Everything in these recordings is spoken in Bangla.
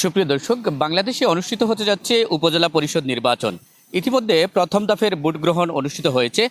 সুপ্রিয় দর্শক, বাংলাদেশে অনুষ্ঠিত হতে যাচ্ছে উপজেলা পরিষদ নির্বাচন। ইতিমধ্যে প্রথম দফের ভোট গ্রহণ অনুষ্ঠিত হয়েছে।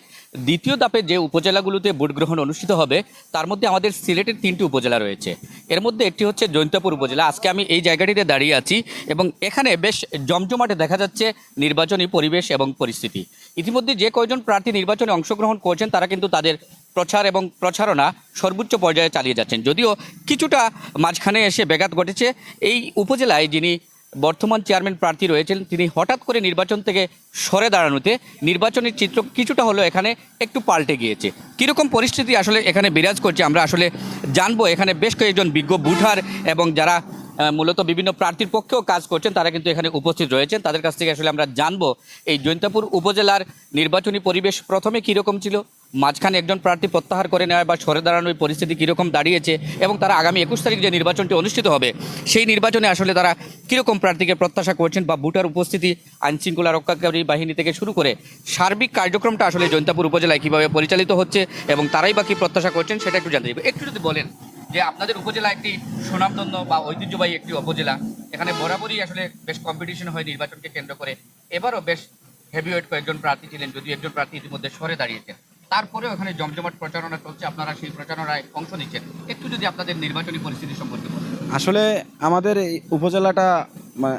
দ্বিতীয় দাপে যে উপজেলাগুলোতে ভোট গ্রহণ অনুষ্ঠিত হবে, তার মধ্যে আমাদের সিলেটের তিনটি উপজেলা রয়েছে। এর মধ্যে একটি হচ্ছে জৈন্তপুর উপজেলা। আজকে আমি এই জায়গাটিতে দাঁড়িয়ে আছি এবং এখানে বেশ জমজমাটে দেখা যাচ্ছে নির্বাচনী পরিবেশ এবং পরিস্থিতি। ইতিমধ্যে যে কয়জন প্রার্থী নির্বাচনে অংশগ্রহণ করছেন, তারা কিন্তু তাদের প্রচার এবং প্রচারণা সর্বোচ্চ পর্যায়ে চালিয়ে যাচ্ছেন। যদিও কিছুটা মাঝখানে এসে ব্যাঘাত ঘটেছে, এই উপজেলায় যিনি বর্তমান চেয়ারম্যান প্রার্থী রয়েছেন, তিনি হঠাৎ করে নির্বাচন থেকে সরে দাঁড়ানোতে নির্বাচনের চিত্র কিছুটা হলো এখানে একটু পাল্টে গিয়েছে। কীরকম পরিস্থিতি আসলে এখানে বিরাজ করছে, আমরা আসলে জানব। এখানে বেশ কয়েকজন বিজ্ঞ বুঠার এবং যারা মূলত বিভিন্ন প্রার্থীর পক্ষেও কাজ করছেন, তারা কিন্তু এখানে উপস্থিত রয়েছেন। তাদের কাছ থেকে আসলে আমরা জানব, এই জৈন্তাপুর উপজেলার নির্বাচনী পরিবেশ প্রথমে কীরকম ছিল? মাঝখানে একজন প্রার্থী প্রত্যাহার করে নেওয়া বা সরে দাঁড়ানোর পরিস্থিতি কীরকম দাঁড়িয়েছে এবং তারা আগামী একুশ তারিখ যে নির্বাচনটি অনুষ্ঠিত হবে, সেই নির্বাচনে আসলে তারা কীরকম প্রার্থীকে প্রত্যাশা করছেন বা ভোটার উপস্থিতি, আইনশৃঙ্খলা রক্ষাকারী বাহিনী থেকে শুরু করে সার্বিক কার্যক্রমটা আসলে জৈন্তাপুর উপজেলায় কীভাবে পরিচালিত হচ্ছে এবং তারাই বা কী প্রত্যাশা করছেন সেটা একটু জানতে একটু যদি বলেন যে আপনাদের উপজেলা একটি সুনামধন্য বা ঐতিহ্যবাহী একটি উপজেলা, এখানে বরাবরই আসলে বেশ কম্পিটিশন হয় নির্বাচনকে কেন্দ্র করে। এবারও বেশ হেভিওয়েট কয়েকজন প্রার্থী ছিলেন, যদিও একজন প্রার্থী ইতিমধ্যে সরে দাঁড়িয়েছেন। তারপরেও এখানে জমজমাট প্রচারণা চলছে, আপনারা সেই প্রচারণায় অংশ নিচ্ছেন। একটু যদি আপনাদের নির্বাচনী পরিস্থিতি সম্পর্কে আসলে আমাদের এই উপজেলাটা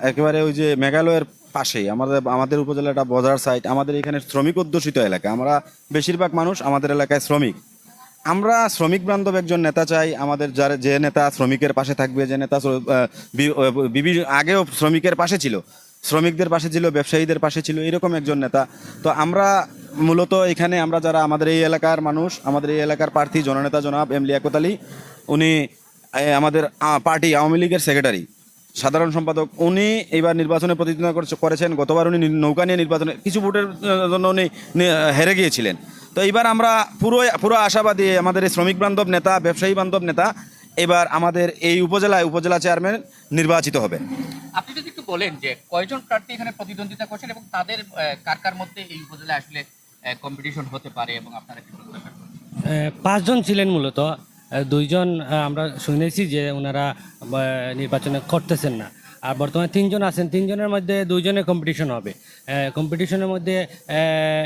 একেবারে ওই যে মেঘালয়ের পাশেই। আমাদের আমাদের উপজেলাটা বজার সাইড আমাদের এখানে শ্রমিক অধ্যুষিত এলাকা। আমরা বেশিরভাগ মানুষ আমাদের এলাকায় শ্রমিক। আমরা শ্রমিক বান্ধব একজন নেতা চাই। আমাদের যার, যে নেতা শ্রমিকের পাশে থাকবে, যে নেতা আগেও শ্রমিকের পাশে ছিল। শ্রমিকদের পাশে ছিল, ব্যবসায়ীদের পাশে ছিল, এরকম একজন নেতা। তো আমরা মূলত এখানে আমরা যারা আমাদের এই এলাকার মানুষ, আমাদের এই এলাকার প্রার্থী, জননেতা জনাব এম লিয়াকত আলী, উনি আমাদের পার্টি আওয়ামী লীগের সেক্রেটারি, সাধারণ সম্পাদক। উনি এইবার নির্বাচনে প্রতিদ্বন্দ্বিতা করছে- করেছেন। গতবার উনি নৌকা নিয়ে নির্বাচনে, কিছু ভোটের জন্য উনি হেরে গিয়েছিলেন। তো এইবার আমরা পুরো পুরো আশাবাদী আমাদের এই শ্রমিক বান্ধব নেতা, ব্যবসায়ী বান্ধব নেতা, এবার আমাদের এই উপজেলায় উপজেলা চেয়ারম্যান নির্বাচিত হবে আপনি যদি একটু বলেন যে, কয়জন প্রার্থী এখানে প্রতিদ্বন্দ্বিতা করছেন এবং তাদের কার কার মধ্যে এই উপজেলায় আসলে কম্পিটিশন হতে পারে এবং আপনারা কি পাঁচজন ছিলেন মূলত। দুইজন আমরা শুনেছি যে ওনারা নির্বাচনে করতেছেন না। আর বর্তমানে তিনজন আছেন। তিনজনের মধ্যে দুইজনের কম্পিটিশন হবে। কম্পিটিশনের মধ্যে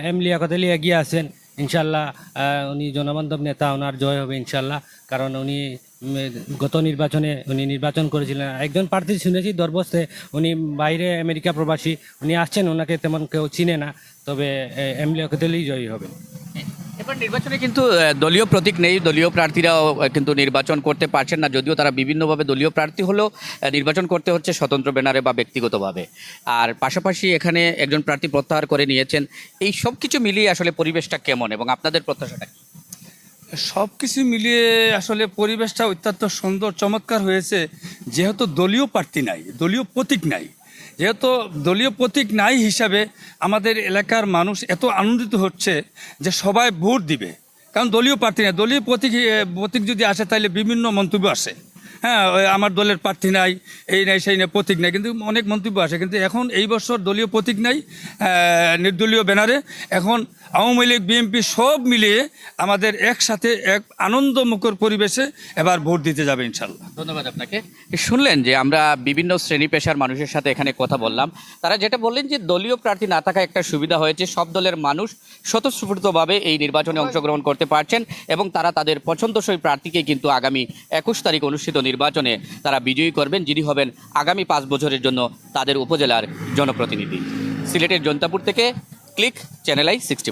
এম লিয়াকত এগিয়ে আছেন, ইনশাল্লাহ। উনি জনবান্ধব নেতা, ওনার জয় হবে ইনশাল্লাহ। কারণ উনি গত নির্বাচনে উনি নির্বাচন করেছিলেন। একজন প্রার্থী শুনেছি, দরবস্তে উনি বাইরে আমেরিকা প্রবাসী, উনি আসছেন, ওনাকে তেমন কেউ চিনে না, তবে এম লিয়াকত আলী জয়ী হবে। এবার নির্বাচনে কিন্তু দলীয় প্রতীক নেই, দলীয় প্রার্থীরাও কিন্তু নির্বাচন করতে পারছেন না, যদিও তারা বিভিন্নভাবে দলীয় প্রার্থী হলেও নির্বাচন করতে হচ্ছে স্বতন্ত্র ব্যানারে বা ব্যক্তিগতভাবে। আর পাশাপাশি এখানে একজন প্রার্থী প্রত্যাহার করে নিয়েছেন, এই সব কিছু মিলিয়ে আসলে পরিবেশটা কেমন এবং আপনাদের প্রত্যাশাটা কি? সব কিছু মিলিয়ে আসলে পরিবেশটা অত্যন্ত সুন্দর, চমৎকার হয়েছে। যেহেতু দলীয় প্রার্থী নাই, দলীয় প্রতীক নাই। যেহেতু দলীয় প্রতীক নাই হিসাবে আমাদের এলাকার মানুষ এত আনন্দিত হচ্ছে যে সবাই ভোট দিবে। কারণ দলীয় প্রার্থী নাই। দলীয় প্রতীক প্রতীক যদি আসে, তাহলে বিভিন্ন মন্তব্য আসে। হ্যাঁ আমার দলের প্রার্থী নাই, এই নাই, সেই নাই, প্রতীক নাই। কিন্তু অনেক মন্তব্য আসে, কিন্তু এখন এই বছর দলীয় প্রতীক নাই নির্দলীয় ব্যানারে। এখন আওয়ামী লীগ, বিএনপি সব মিলিয়ে আমাদের একসাথে এক আনন্দমুখর পরিবেশে এবার ভোট দিতে যাবে ইনশাল্লাহ ধন্যবাদ আপনাকে। শুনলেন যে আমরা বিভিন্ন শ্রেণি পেশার মানুষের সাথে এখানে কথা বললাম। তারা যেটা বললেন যে দলীয় প্রার্থী না থাকা একটা সুবিধা হয়েছে, সব দলের মানুষ স্বতঃস্ফূর্তভাবে এই নির্বাচনে অংশগ্রহণ করতে পারছেন এবং তারা তাদের পছন্দসই প্রার্থীকে কিন্তু আগামী একুশ তারিখ অনুষ্ঠিত নির্বাচনে তারা বিজয়ী করবেন, যিনি হবেন আগামী পাঁচ বছরের জন্য তাদের উপজেলার জনপ্রতিনিধি। সিলেটের জনতাপুর থেকে ক্লিক, চ্যানেল আই সিক্সটি